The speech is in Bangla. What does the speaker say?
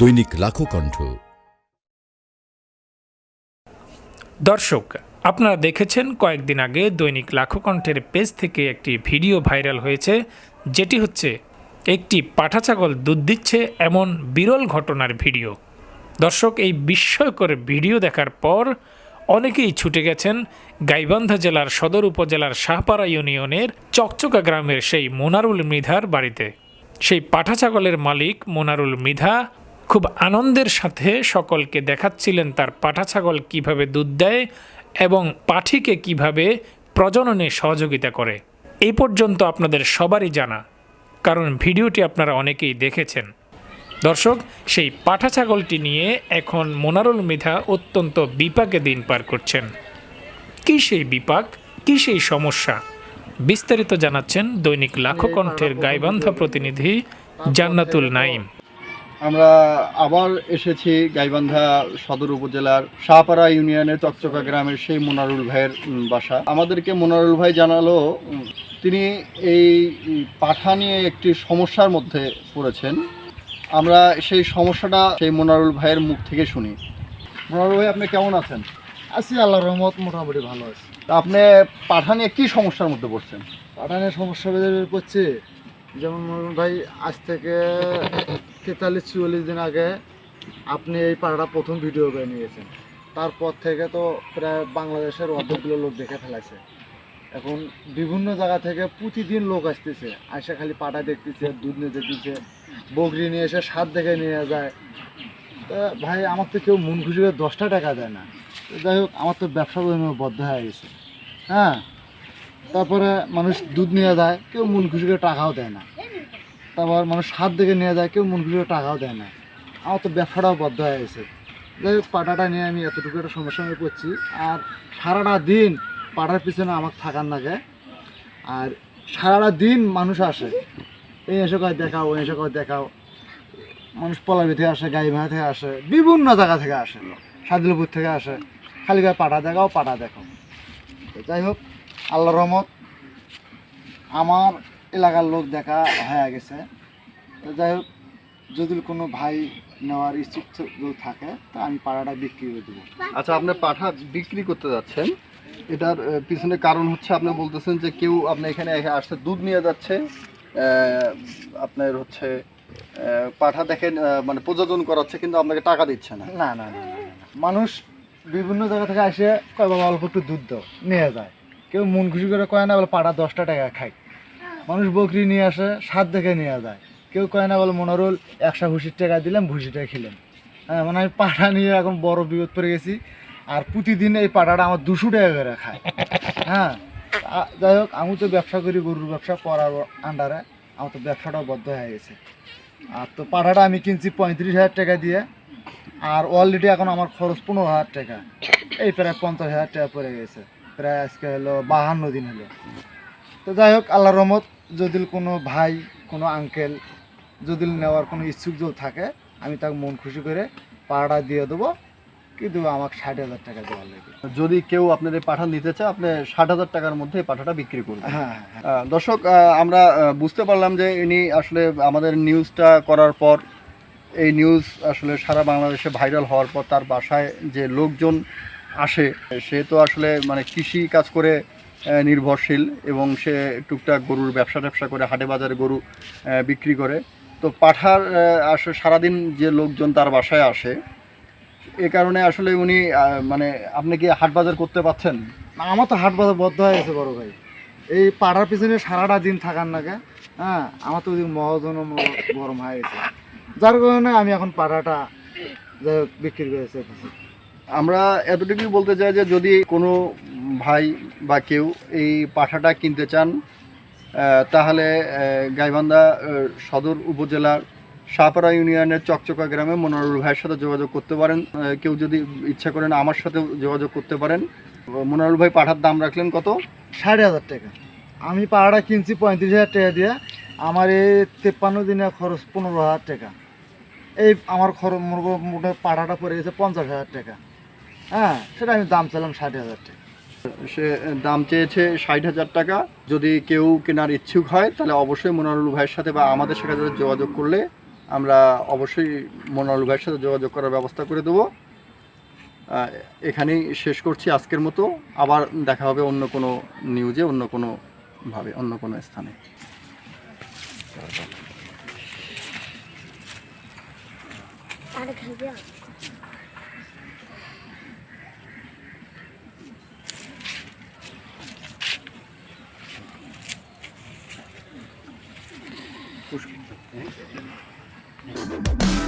দৈনিক লাখো কণ্ঠ। দর্শক, আপনারা দেখেছেন কয়েকদিন আগে দৈনিক লাখো কণ্ঠের পেজ থেকে একটি ভিডিও ভাইরাল হয়েছে, যেটি হচ্ছে একটি পাঠা ছাগল দুধ দিচ্ছে এমন বিরল ঘটনার ভিডিও। দর্শক, এই বিস্ময়কর ভিডিও দেখার পর অনেকেই ছুটে গেছেন গাইবান্ধা জেলার সদর উপজেলার শাহপাড়া ইউনিয়নের চকচকা গ্রামের সেই মোনারুল মৃধার বাড়িতে। সেই পাঠা ছাগলের মালিক মোনারুল মৃধা খুব আনন্দের সাথে সকলকে দেখাচ্ছিলেন তার পাঠা ছাগল কীভাবে দুধ দেয় এবং পাঠিকে কীভাবে প্রজননে সহযোগিতা করে। এই পর্যন্ত আপনাদের সবারই জানা, কারণ ভিডিওটি আপনারা অনেকেই দেখেছেন। দর্শক, সেই পাঠা ছাগলটি নিয়ে এখন মোনারুল মৃধা অত্যন্ত বিপাকে দিন পার করছেন। কী সেই বিপাক, কী সেই সমস্যা? বিস্তারিত জানাচ্ছেন দৈনিক লাখো কণ্ঠের গাইবান্ধা প্রতিনিধি জান্নাতুল নাইম আমরা আবার এসেছি গাইবান্ধা সদর উপজেলার শাহপাড়া ইউনিয়নের চকচকা গ্রামের সেই মোনারুল ভাইয়ের বাসা। আমাদেরকে মোনারুল ভাই জানালো তিনি এই পাঠা নিয়ে একটি সমস্যার মধ্যে পড়েছেন। আমরা সেই সমস্যাটা সেই মোনারুল ভাইয়ের মুখ থেকে শুনি। মোনারুল ভাই আপনি কেমন আছেন? আছি আল্লাহ রহমত মোটামুটি ভালো আছে। তা আপনি পাঠা নিয়ে কী সমস্যার মধ্যে পড়ছেন? পাঠানের সমস্যা বেঁধে করছে। যেমন মরুন ভাই আজ থেকে তেতাল্লিশ, চুয়াল্লিশ দিন আগে আপনি এই পাড়াটা প্রথম ভিডিও করে নিয়েছেন। তারপর থেকে তো প্রায় বাংলাদেশের অর্ধেকগুলো লোক দেখে ফেলাছে এখন বিভিন্ন জায়গা থেকে প্রতিদিন লোক আসতেছে। আসে খালি পাটা দেখতেছে দুধ নিয়ে দেখতেছে বকরি নিয়ে এসে স্বাদ দেখে নিয়ে যায়। তা ভাই, আমার তো কেউ মন খুশি করে দশটা টাকা দেয় না। যাই হোক, আমার তো ব্যবসা বদ্ধ হয়ে গেছে। হ্যাঁ? তারপরে মানুষ দুধ নিয়ে যায়, কেউ মন খুশি করে টাকাও দেয় না। তারপর মানুষ হাত দেখে নিয়ে যায়, কেউ মন খুশি টাকাও দেয় না। আমার তো ব্যবসাটাও বদ্ধ হয়ে গেছে। যাই হোক, পাটাটা নিয়ে আমি এতটুকু একটা সমস্যার মধ্যে পড়ছি। আর সারাটা দিন পাটার পিছনে আমাকে থাকার লাগে আর সারাটা দিন মানুষ আসে। এই এসে কয় দেখাও এসে কয় দেখাও। মানুষ পলাবি থেকে আসে গাইভাঙা থেকে আসে, বিভিন্ন জায়গা থেকে আসে। সাদিলপুর থেকে আসে। খালি গায়ে পাটা দেখাও পাটা দেখাও যাই হোক আল্লাহ রহমত, আমার এলাকার লোক দেখা হয়ে গেছে। তো যাই হোক যদি কোনো ভাই নেওয়ার ইচ্ছুক থাকে তা আমি পাড়াটা বিক্রি করে দেবো। আচ্ছা আপনি পাঠা বিক্রি করতে যাচ্ছেন। এটার পিছনে কারণ হচ্ছে আপনি বলতেছেন যে কেউ আপনি এখানে আসছে দুধ নিয়ে যাচ্ছে। আপনার হচ্ছে পাঠা দেখেন মানে প্রযোজন করাচ্ছে কিন্তু আপনাকে টাকা দিচ্ছে না। না না না না, না, না। মানুষ বিভিন্ন জায়গা থেকে আসে কয় বাবা অল্প একটু দুধ দাও। নিয়ে যায়। কেউ মন খুশি করে কয় না বলে পাড়া দশটা টাকা খায় মানুষ বকরি নিয়ে আসে স্বাদ দেখে নিয়ে যায়। কেউ কয় না, বলে, মনোরল, একশো ভুসির টাকা দিলাম ভুসিটা খেলাম হ্যাঁ মানে আমি পাটা নিয়ে এখন বড় বিপদ পড়ে গেছি। আর প্রতিদিন এই পাড়াটা আমার দুশো টাকা করে খায়। হ্যাঁ যাই হোক, আমি তো ব্যবসা করি, গরুর ব্যবসা করার আন্ডারে। আমার তো ব্যবসাটাও বদ্ধ হয়ে গেছে। আর তো পাড়াটা আমি কিনছি পঁয়ত্রিশ হাজার টাকা দিয়ে। আর অলরেডি এখন আমার খরচ পনেরো হাজার টাকা। এই প্রায় পঞ্চাশ হাজার টাকা পড়ে গেছে। প্রায় আজকে হলো বাহান্ন দিন হলো। তো যাই হোক আল্লাহ রহমত যদি কোনো ভাই কোনো আঙ্কেল যদি নেওয়ার কোনো ইচ্ছুক যদি থাকে আমি তাকে মন খুশি করে পাড়া দিয়ে দেবো। কিন্তু আমাকে ষাট হাজার টাকা দেওয়ার লাগে যদি কেউ আপনাদের পাঠা নিতে চায় আপনি ষাট হাজার টাকার মধ্যে পাঠাটা বিক্রি করবেন। হ্যাঁ হ্যাঁ দর্শক আমরা বুঝতে পারলাম যে ইনি আসলে আমাদের নিউজটা করার পর এই নিউজ আসলে সারা বাংলাদেশে ভাইরাল হওয়ার পর তার বাসায় যে লোকজন আসে সে তো আসলে মানে কৃষি কাজ করে নির্ভরশীল এবং সে টুকটাক গরুর ব্যবসা ট্যাবসা করে হাটে বাজারে গরু বিক্রি করে। তো পাঠার আসলে সারাদিন যে লোকজন তার বাসায় আসে এ কারণে আসলে উনি মানে আপনি কি হাট বাজার করতে পাচ্ছেন না, আমার তো হাট বাজার বদ্ধ হয়ে গেছে বড় ভাই। এই পাড়ার পিছনে সারাটা দিন থাকার নাকি হ্যাঁ আমার তো মহাজন গরম হয়ে গেছে। যার কারণে আমি এখন পাড়াটা বিক্রি করেছি আমরা এতটুকুই বলতে চাই যে যদি কোনো ভাই বা কেউ এই পাঠাটা কিনতে চান তাহলে গাইবান্ধা সদর উপজেলার সাপাড়া ইউনিয়নের চকচকা গ্রামে মনোরুল ভাইয়ের সাথে যোগাযোগ করতে পারেন। কেউ যদি ইচ্ছা করেন আমার সাথে যোগাযোগ করতে পারেন। মনোরুল ভাই, পাঠার দাম রাখলেন কত? ষাট হাজার টাকা। আমি পাড়াটা কিনছি পঁয়ত্রিশ হাজার টাকা দিয়ে। আমার এই তেপ্পান্ন দিনের খরচ পনেরো হাজার টাকা। এই আমার খরচ মোটে পাড়াটা পড়ে গেছে পঞ্চাশ হাজার টাকা। হ্যাঁ সেটা আমি দাম চাইলাম ষাট হাজার টাকা। সে দাম চেয়েছে ষাট হাজার টাকা। যদি কেউ কেনার ইচ্ছুক হয়, তাহলে অবশ্যই মনোরুল ভাইয়ের সাথে বা আমাদের সাথে যোগাযোগ করলে আমরা অবশ্যই মনোয়াল ভাইয়ের সাথে যোগাযোগ করার ব্যবস্থা করে দেবো। এখানেই শেষ করছি আজকের মতো। আবার দেখা হবে অন্য কোনো নিউজে অন্য কোনো ভাবে, অন্য কোনো স্থানে। খাবে পুষ্প-